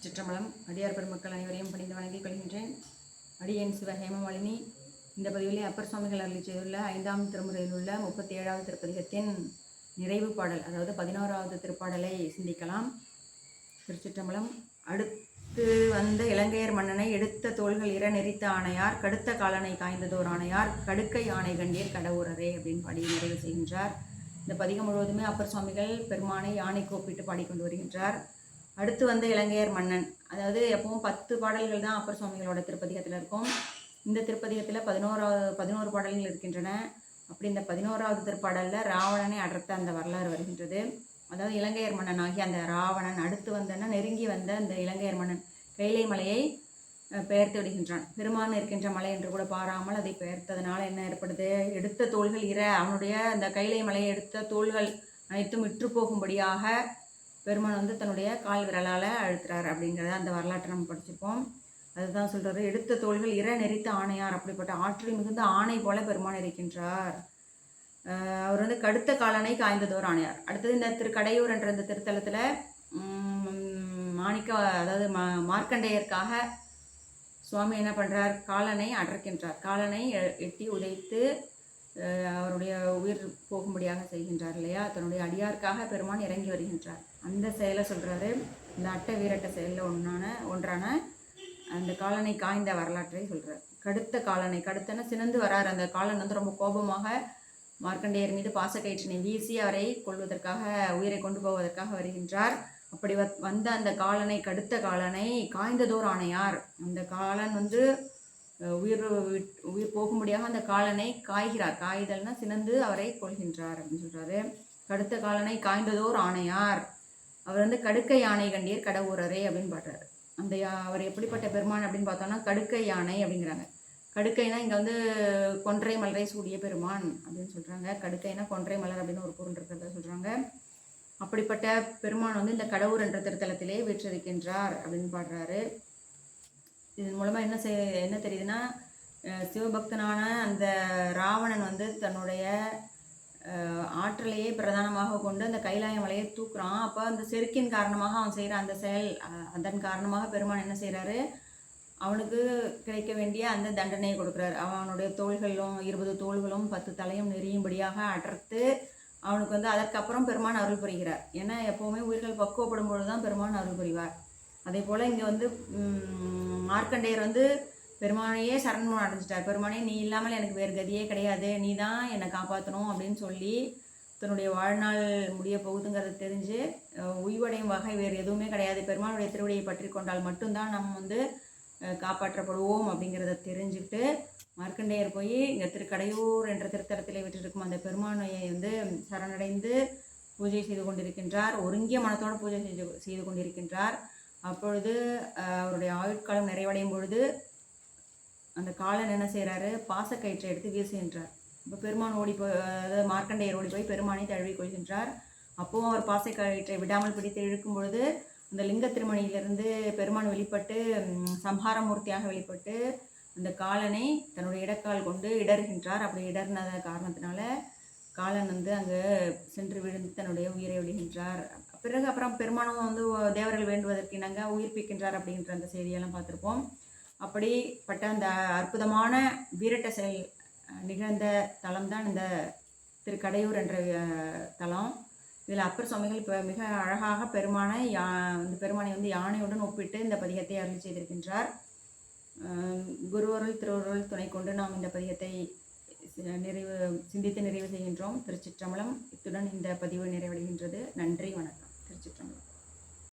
சிற்றம்பலம் அடியார் பெருமக்கள் அனைவரையும் பணிந்து வணங்கிக் கொள்கின்றேன். அடியன் சிவ ஹேமமாலினி. இந்த பதிவிலே அப்பர் சுவாமிகள் அருளி செய்துள்ள ஐந்தாம் திருமுறையில் உள்ள முப்பத்தி ஏழாவது திருப்பதிகத்தின் நிறைவு பாடல் அதாவது பதினோராவது திருப்பாடலை சிந்திக்கலாம். திருச்சிற்றம்பலம் அடுத்து வந்த இலங்கையர் மன்னனை எடுத்த தோள்கள் இர நெறித்த ஆணையார் கடுத்த காலனை காய்ந்ததோர் ஆணையார் கடுக்கை ஆணை கண்டீர் கடவுரரே அப்படின்னு பாடி நிறைவு செய்கின்றார். இந்த பதிகம் முழுவதுமே அப்பர் சுவாமிகள் பெருமானை யானை கூப்பிட்டு பாடிக்கொண்டு வருகின்றார். அடுத்து வந்த இலங்கையர் மன்னன். அதாவது எப்பவும் பத்து பாடல்கள் தான் அப்பர் சுவாமிகளோட திருப்பதிகத்தில் இருக்கும். இந்த திருப்பதிகத்தில் பதினோராவது பதினோரு பாடல்கள் இருக்கின்றன. அப்படி இந்த பதினோராவது திருப்பாடலில் ராவணனை அடர்த்த அந்த வரலாறு வருகின்றது. அதாவது இலங்கையர் மன்னன் ஆகிய அந்த ராவணன் அடுத்து வந்தன்னா நெருங்கி வந்த அந்த இலங்கையர் மன்னன் கைலை மலையை பெயர்த்து விடுகின்றான். பெருமான் இருக்கின்ற மலை என்று கூட பாராமல் அதை பெயர்த்ததுனால என்ன ஏற்படுது? எடுத்த தோள்கள் இர அவனுடைய அந்த கைலை மலையை எடுத்த தோள்கள் அனைத்தும் விற்று போகும்படியாக பெருமான் வந்து தன்னுடைய கால் விரலால் அழுத்துறார் அப்படிங்கிறத அந்த வரலாற்றை நம்ம படிச்சிருப்போம். அதுதான் சொல்கிறாரு எடுத்த தோள்கள் இற நெறித்த ஆணையார் அப்படிப்பட்ட ஆற்றில் மிகுந்த ஆணை போல பெருமான் இருக்கின்றார். அவர் வந்து கடுத்த காலனை காய்ந்ததோர் ஆணையார். அடுத்தது இந்த திருக்கடையூர் என்ற இந்த திருத்தலத்தில் மாணிக்க அதாவது மா மார்க்கண்டேயருக்காக சுவாமி என்ன பண்ணுறார் காலனை அடர்க்கின்றார் காலனை எட்டி உதைத்து அவருடைய உயிர் போகும்படியாக செய்கின்றார் இல்லையா? தன்னுடைய அடியாருக்காக பெருமான் இறங்கி வருகின்றார். அந்த செயலை சொல்கிறாரு இந்த அட்ட வீரட்ட செயலில் ஒன்றான ஒன்றான அந்த காலனை காய்ந்த வரலாற்றை சொல்கிறார் கடுத்த காலனை கடுத்தன சினந்து வரார். அந்த காலன் வந்து ரொம்ப கோபமாக மார்க்கண்டேயர் மீது பாசக்கயிற்றினை வீசி அவரை கொள்வதற்காக உயிரை கொண்டு போவதற்காக வருகின்றார். அப்படி வந்த அந்த காலனை கடுத்த காலனை காய்ந்ததோர் ஆணையார். அந்த காலன் வந்து உயிர் உயிர் போகும்படியாக அந்த காலனை காய்கிறார். காய்தல்னா சினந்து அவரை கொள்கின்றார் அப்படின்னு சொல்றாரு. கடுத்த காலனை காய்ந்ததோர் ஆணையார். அவர் வந்து கடுக்கை யானை கண்டீர் கடவுரரே அப்படின்னு பாடுறாரு. அந்த யா- அவர் எப்படிப்பட்ட பெருமான் அப்படின்னு பார்த்தோம்னா கடுக்கை யானை அப்படிங்கிறாங்க. கடுக்கைனா இங்கே வந்து கொன்றை மலரை சூடிய பெருமான் அப்படின்னு சொல்கிறாங்க கடுக்கைனா கொன்றை மலர் அப்படின்னு ஒரு பொருள் இருக்கிறத சொல்கிறாங்க அப்படிப்பட்ட பெருமான் வந்து இந்த கடவுர் என்ற திருத்தலத்திலே வீற்றிருக்கின்றார் அப்படின்னு பாடுறாரு. இதன் மூலமாக என்ன செய் என்ன தெரியுதுன்னா சிவபக்தனான அந்த ராவணன் வந்து தன்னுடைய ஆற்றலையே பிரதானமாக கொண்டு அந்த கைலாய மலையை தூக்குறான். அப்போ அந்த செருக்கின் காரணமாக அவன் செய்கிற அந்த செயல் அதன் காரணமாக பெருமான் என்ன செய்கிறாரு அவனுக்கு கிடைக்க வேண்டிய அந்த தண்டனையை கொடுக்குறாரு. அவனுடைய தோள்களும் இருபது தோள்களும் பத்து தலையும் நெறியும்படியாக அடர்த்து அவனுக்கு வந்து அதற்கப்புறம் பெருமான் அருள் புரிகிறார். ஏன்னா எப்போவுமே உயிர்கள் பக்குவப்படும் பொழுது தான் பெருமான் அருள் புரிவார். அதே போல் இங்கே வந்து மார்க்கண்டேயர் வந்து பெருமானையே சரணம் அடைஞ்சிட்டார். பெருமானே நீ இல்லாமல் எனக்கு வேறு கதியே கிடையாது. நீ தான் என்னை காப்பாற்றணும் அப்படின்னு சொல்லி தன்னுடைய வாழ்நாள் முடிய போகுதுங்கிறத தெரிஞ்சு உய்வடையும் வகை வேறு எதுவுமே கிடையாது. பெருமானுடைய திருவடியை பற்றி கொண்டால் மட்டும்தான் நம்ம வந்து காப்பாற்றப்படுவோம் அப்படிங்கிறத தெரிஞ்சுக்கிட்டு மார்க்கண்டேயர் போய் இங்கே திருக்கடையூர் என்ற திருத்தலத்தில் விட்டிருக்கும் அந்த பெருமானையை வந்து சரணடைந்து பூஜை செய்து கொண்டிருக்கின்றார். ஒருங்கிய மனத்தோடு பூஜை செய்து செய்து கொண்டிருக்கின்றார். அப்பொழுது அவருடைய ஆயுட்காலம் நிறைவடையும் பொழுது அந்த காலன் என்ன செய்கிறாரு பாசக்கயிற்றை எடுத்து வீசுகின்றார் இப்போ பெருமான் ஓடி போய் அதாவது மார்க்கண்டேயர் ஓடி போய் பெருமானை தழுவி கொள்கின்றார் அப்போவும் அவர் பாசக்கயிற்றை விடாமல் பிடித்து இழுக்கும் பொழுது அந்த லிங்க திருமணியிலிருந்து பெருமான் வெளிப்பட்டு சம்ஹாரமூர்த்தியாக சம்ஹார மூர்த்தியாக வெளிப்பட்டு அந்த காலனை தன்னுடைய இடக்கால் கொண்டு இடர்கின்றார் அப்படி இடர்ன காரணத்தினால காலன் வந்து அங்கே சென்று விழுந்து தன்னுடைய உயிரை விடுகின்றார் பிறகு அப்புறம் பெருமானம் வந்து தேவர்கள் வேண்டுவதற்கு இணங்க உயிர்ப்பிக்கின்றார் அப்படின்ற அந்த செய்தியெல்லாம் பார்த்துருப்போம். அப்படிப்பட்ட அந்த அற்புதமான வீரட்ட செயல் நிகழ்ந்த தலம் தான் இந்த திருக்கடையூர் என்ற தலம். இதில் அப்பர் சுவாமிகள் இப்போ மிக அழகாக பெருமானை யா இந்த பெருமானை வந்து யானையுடன் ஒப்பிட்டு இந்த பதிகத்தை அருள் செய்திருக்கின்றார். குருவருள் திருவருள் துணை கொண்டு நாம் இந்த பதிகத்தை நிறைவு சிந்தித்து நிறைவு செய்கின்றோம். திருச்சிற்றம்பலம் இத்துடன் இந்த பதிவு நிறைவடைகின்றது. நன்றி வணக்கம். திருச்சிற்றம்பலம்